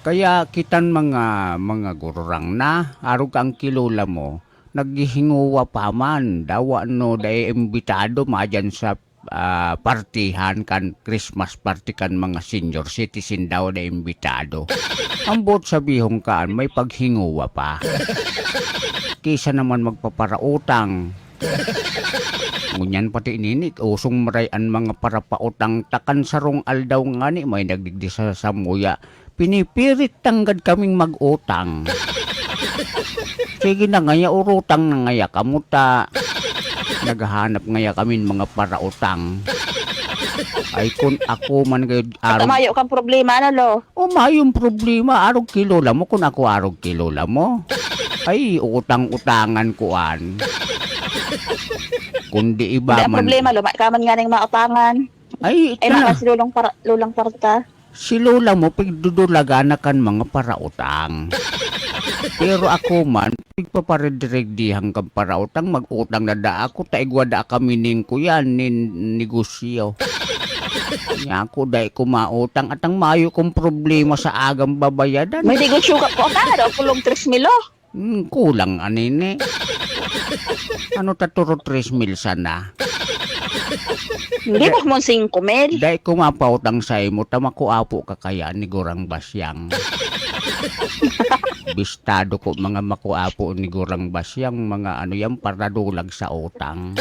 Kaya kitan mga mga gururang na, arog ang kilula mo, naghihinguwa pa man, dawa no, day imbitado madyan sa ah, partihan kan Christmas party kan mga senior citizen daw na imbitado. Ang bot sabihong kaan, may paghinguwa pa. Kisa naman magpaparautang. Ngunyan pati ininik, usong marayan mga parapautang takan sarong aldaw nga ni may nagdigdi sa samuya. Pinipirit tanggad kaming mag-utang. Sige na ngaya, urutang na ngaya kamuta. Naghahanap ngaya kami mga parautang. Ay kun ako man kayo araw Tamayo kang problema, ano, lo? o mayong problema, arog kilola mo kung ako arog kilola mo. Ay, utang-utangan kuan. Kundi iba Hindi man. problema, lo. Kaman nga ng mautangan. Ay, Ay, ito na. maka si lulong, para, lulong parta. Si lola mo, pigdudulagan kan mga parautang. Pero ako man, pigpaparediregdihang kang parautang, mag-utang na da ako, taigwa da kami ning kuyan, nin negosyo. Nya ako, dahil kumautang, at ang mayo kong problema sa agang babayadan. May digot suka ko. Tara, daw, pulong 3 milo. Hmm, kulang anine. ano taturo 3 mil sana? Hindi pa mo 5 mil. Dahil kumapautang sa imo, tamakuapo ka kaya ni Gurang Basyang. Bistado ko mga makuapo ni Gurang Basyang, mga ano yan, paradulag sa utang.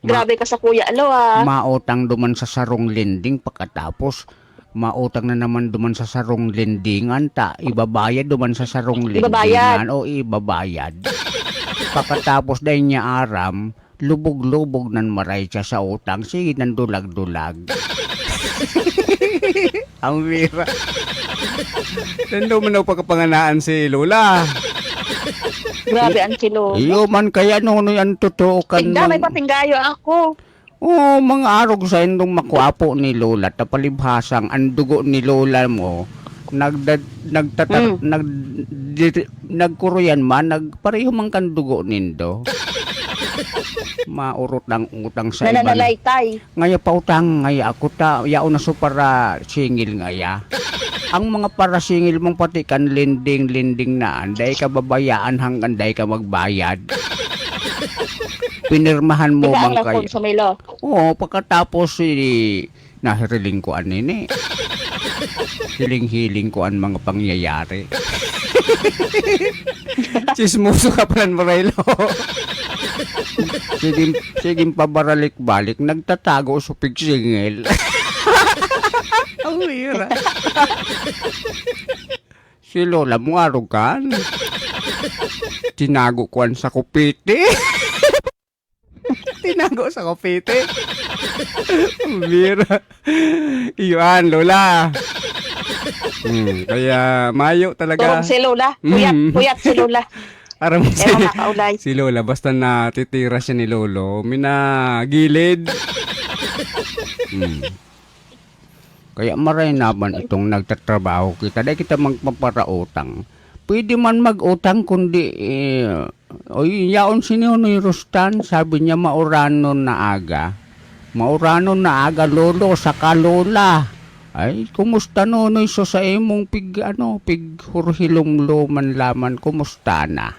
Grabe ka sa kuya, lo, ah. Mautang duman sa sarong lending pagkatapos mautang na naman duman sa sarong lendingan ta ibabayad duman sa sarong lendingan Ibabayad. o ibabayad pagkatapos dahil niya aram lubog-lubog nan maray siya sa utang sige nan dulag-dulag ang bira Tendo man daw pagkapanganaan si Lola. Grabe ang kilo. iyo man kaya no no yan totoo kan Tigda, may patinggayo ako. Oh, mga arog sa indong makuapo ni Lola, tapalibhasang ang dugo ni Lola mo, nagdad nagtatar Mm. nag di- nagkuruyan man nagpareho man kan dugo nindo. Maurot ng utang sa iba. Nananalaytay. Ngaya pautang ngaya ako ta yao na so para singil ngaya. Ang mga para singil mong pati kan lending lending na anday ka babayaan hanggang day ka magbayad. Pinirmahan mo Tigda bang ang kaya? lakon sa milo. Oo, pagkatapos si nahiriling ko anini. Hiling-hiling ko ang mga pangyayari. Chismoso ka pala Morelo. Sige, sige pabaralik-balik, nagtatago sa pigsingil. Ang bira. si Lola mo arugan. Tinago ko ang sa kupiti. Tinago sa kopete. Ang bira. Iyan, Lola. Hmm, kaya mayo talaga. Turong si Lola. Puyat, Mm. puyat si Lola. Aram si, si Lola, basta na titira siya ni Lolo, minagilid. Hmm. Kaya maray naman itong nagtatrabaho kita. Dahil kita magpaparautang. Pwede man mag-utang kundi eh, oy, yaon sininoy Rustan, sabi niya maurano na aga. Maurano na aga lolo sa kalola. Ay, kumusta nonoy so sa imong pig ano, pig hurhilom man laman, kumusta na?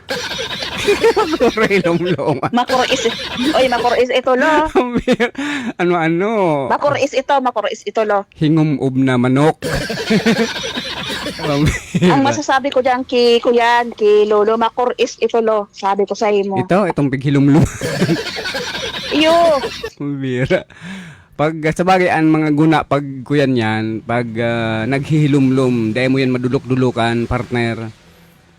Relong-longan. Makurais. Oy, makurais ito, lo. Bira. Ano-ano? Makurais ito, makurais ito, lo. Hingum-ub na manok. Ang masasabi ko diyan kay kuyan, kay lolo, makurais ito, lo. Sabi ko sa imo. Ito, itong pighilum-lum. Iyo. Ang bira. Pag sa bagay ang mga guna pag kuyan yan, pag ah, naghihilum-lum, dahil mo yan madulok-dulukan, partner.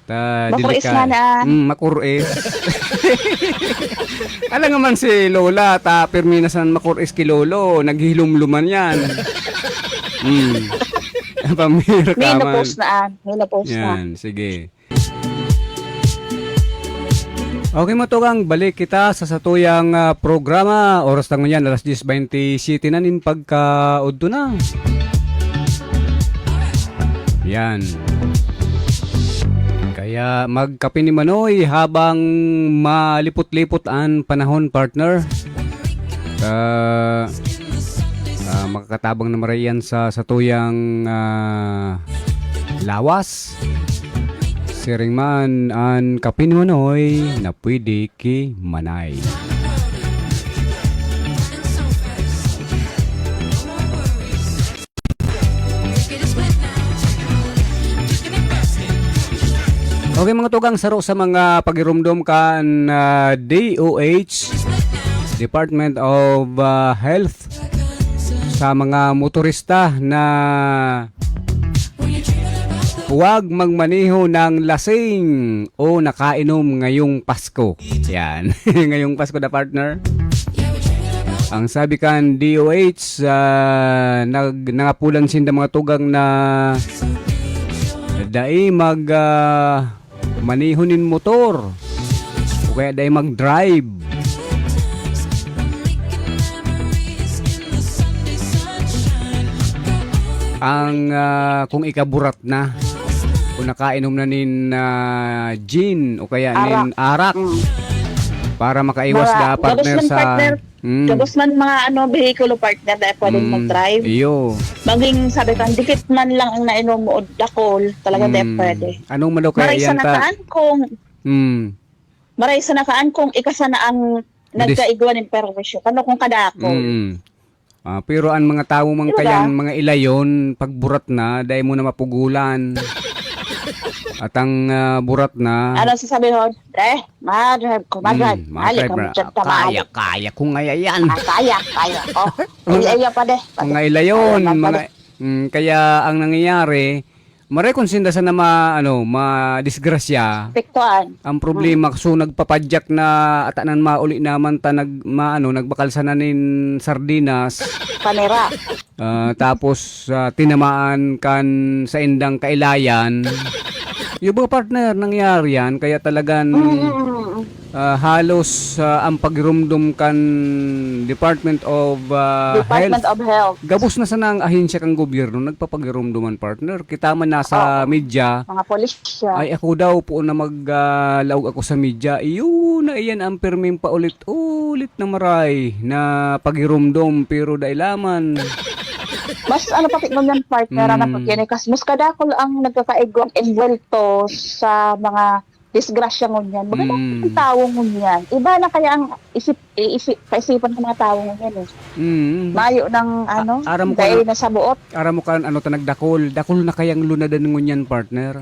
Ta, Makurais delika- nga na. Mm, makurais. Alam nga man si Lola, ta perminasan makurais kay Lolo, naghihilum-luman yan. Mm. Pamira May ka man. na-post na, ah. May na-post na. Yan, sige. Okay mo tugang balik kita sa satuyang ah, programa. Oras lang yan, alas 10.20 city na nin pagka-udto na. Yan. Kaya magkape ni Manoy habang malipot-lipot ang panahon, partner. Uh, makakatabang na marayan sa sa tuyang ah, lawas. Siring man an kapinwanoy na pwede ki manay. Okay mga tugang saro sa mga pagirumdom kan ah, DOH Department of ah, Health sa mga motorista na huwag magmaniho ng lasing o nakainom ngayong Pasko. Yan. ngayong Pasko na partner. Ang sabi kan DOH ah, nag nangapulan sinda mga tugang na dai mag ah, manihonin motor o kaya dai mag-drive ang ah, kung ikaburat na kung nakainom na nin ah, gin o kaya nin arak Mm. para makaiwas Mga- da partner sa partner. Mm. Man mga ano, vehicle partner na pwedeng Mm, mag-drive. Iyo. Maging sabi ko, dikit man lang ang nainom mo o dakol, talaga Mm. mm. pwede. Anong malo kaya Maray sa yan ta? nakaan kung, Mm. maray sa nakaan kung ikasa na ang nagkaigwa ng perwisyo. Kano kung kadako. Mm. Ah, pero ang mga tao mang Diba? kayang mga ilayon, pag burat na, dahil mo na mapugulan. At ang ah, burat na, Ano sasabi ho? Eh, madrive ko, madrive. mm, Mali ka mo dyan tamali. Kaya, kaya ko ngaya yan. Ah, kaya, kaya. Oh, ay, ay, pa de. mga ilayon, Ay, mga, mm, kaya ang nangyayari, maray kung sinda sa na ma, ano, ma-disgrasya, Piktuan. ang problema so nagpapadyak na atanan mauli naman ta nag maano nagbakal sa nanin sardinas Panira. ah, tapos ah, tinamaan kan sa indang kailayan yung mga partner nangyari yan kaya talagan Mm. ah, halos ah, ang pagrumdum kan Department of ah, Department Health of Health. gabos na sa nang ahensya kang gobyerno nagpapagirumduman partner kita man nasa media Mga polis siya. ay ako daw po na maglaog ako sa media. Iyo na iyan ang perming paulit-ulit na maray na paghirumdom pero dailaman. Mas ano pati mo yan partner Mm. na pagkini kas mas kadakol ang nagkakaigwang involto sa mga disgrasya ngunyan. Maganda Mm. ang tao ngunyan. Iba na kaya ang isip, isip kaisipan ng mga tao ngunyan eh. Mm. Mayo ng ano, A- aram ko dahil na- sa buot. Ara mo kan ano ta nagdakol. Dakol na kayang lunadan ngunyan partner.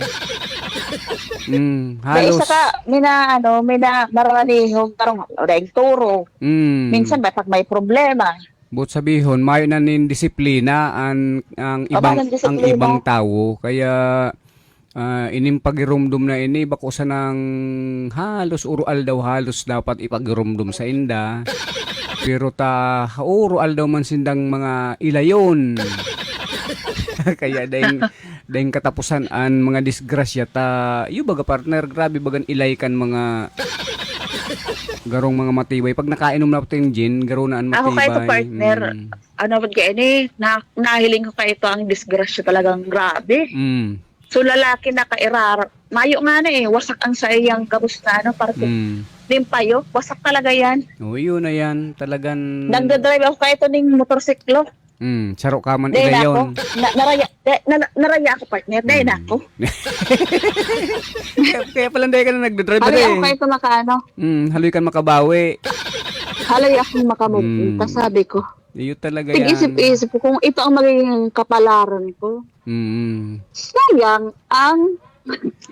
mm, Dahil halos. isa ka, may na ano, may na maranihog, parang daig turo. Mm, Minsan ba pag may problema, But sabihon, mayo na nin disiplina ang ang ibang ng ang ibang tao kaya uh, inim pagirumdum na ini bako sa nang halos urual daw halos dapat ipagirumdum sa inda. Pero ta urual daw man sindang mga ilayon. kaya daing daing katapusan an mga disgrasya ta yu baga partner grabe bagan ilay kan mga garong mga matibay pag nakainom na po yung gin garo na an matibay Ako kahit partner, Mm. ano ba kaya ni, na, nahiling ko kayo ito ang disgrasya talagang grabe. Mm. So lalaki na kairar, mayo nga na eh, wasak ang sa iyang gabos na ano, para Mm. limpayo, wasak talaga yan. Oh, yun na yan. Talagang... Nagdadrive ako kahit ito ng motorsiklo. Mm, saro ka man Dahil ila ako, yun. na, naraya, de, na, naraya ako partner, dahil Mm. ako. kaya, kaya pala hindi ka na nagdadrive Haloy ako eh. ito makaano, Mm, haloy ka makabawi. haloy akong makamove. Mm. Mm. sabi ko, Iyo talaga yan. tig-isip-isip ko kung ito ang magiging kapalaran ko. Mm. Sayang ang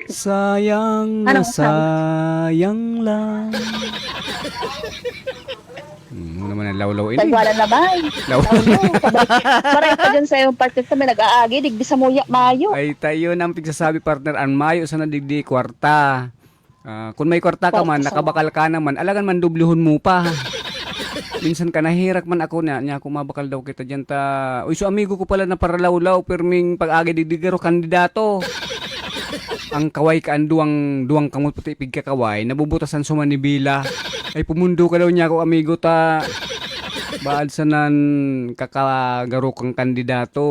Sayang na Anong sayang lang. Mm, ano naman ang lawlaw ini. tagwala naman. Law. Maray pa dyan sa iyong partner sa may nag-aagi, digdi sa muya, mayo. Ay tayo nang pigsasabi partner ang mayo sa nadigdi kwarta. Ah, kung may kwarta ka man, nakabakal ka naman, alagan man dubluhon mo pa. Minsan ka nahirak man ako na, niya kumabakal daw kita dyan ta. Uy, so amigo ko pala na paralaw-law, perming pag-agi digdigaro kandidato. ang kaway ka, ang duwang, duwang kamot puti pig ka kaway, nabubutasan sumanibila. Ay pumundo ka daw niya ako amigo ta. Baad sa nan kakagaro kang kandidato.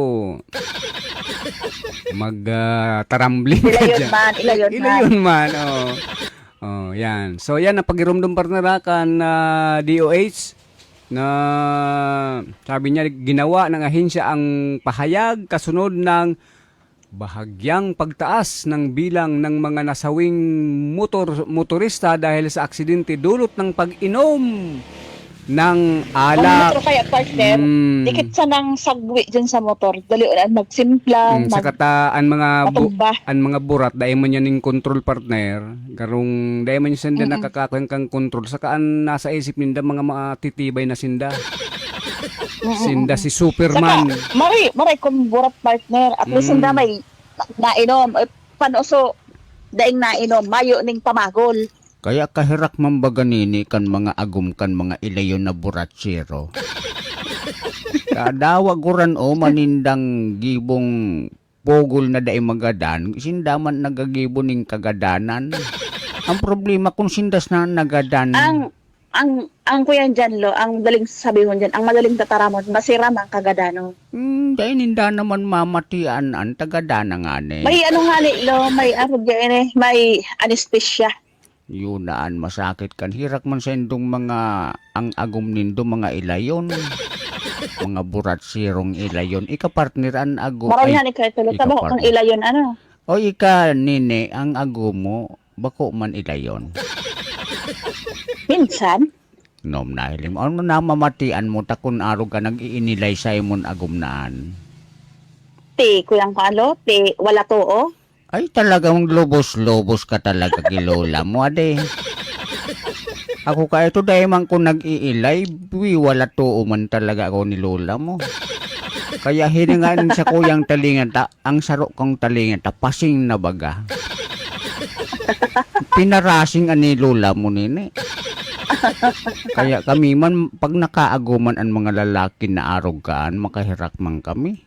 Mag ah, tarambling Ila ka dyan. man, ila yun Ila man. yun man, oh. Oh, yan. So yan ang pagirumdum partner kan na DOH na sabi niya ginawa ng ahensya ang pahayag kasunod ng bahagyang pagtaas ng bilang ng mga nasawing motor motorista dahil sa aksidente dulot ng pag-inom ng Ang alak. motor kaya partner, Mm, dikit sa nang sagwi dyan sa motor. Dali na magsimpla, mm, sa mag kataan mga bu- matumba. an mga burat dahil man yan yung control partner karong dahil man yung sinda Mm-mm. nakakakuha kang control saka ang nasa isip ninda mga matitibay na sinda. Sinda si Saka, Superman mari, mari kung burat partner. At least Mm. hindi may na- nainom. Eh, panuso, daing nainom, mayo ning pamagol. Kaya kahirak mambaganini kan mga agum kan mga ilayon na buratsiro. Kadawa guran o manindang gibong pogol na daay magadan, sindaman nagagibon ning kagadanan. Ang problema kung sindas na nagadan. Ang ang ang kuya dyan lo, ang daling sabihon dyan, ang madaling tataramon, masira man kagadano. Hmm, dahil ninda naman mamatian ang tagadana nga ni. May ano nga ni lo, may ano dyan eh, may anesthesia. Yun naan masakit kan. Hirak man sa indong mga ang agum nindo mga ilayon. mga burat sirong ilayon. Ika partner an ago. Marami ay, nga ni kaya tulo, ikaw, tabo partner. kang ilayon, ano. O ika nini ang ago mo. Bako man ilayon. Minsan, Nom na hilim. Ano na mamatian mo takon araw ka nag-iinilay sa imon agum naan. ti, kuyang kalo, ti, wala to, oh. Ay talagang lobos-lobos ka talaga kilola mo ade. Ako ka ito dahil man ko nag-iilay, wala to man talaga ako ni lola mo. Kaya hiningan sa kuyang talingan ta, ang sarok kong talingan ta, pasing na baga. Pinarasing ani lola mo nini. Kaya kami man, pag nakaaguman ang mga lalaki na arogan, makahirak man kami.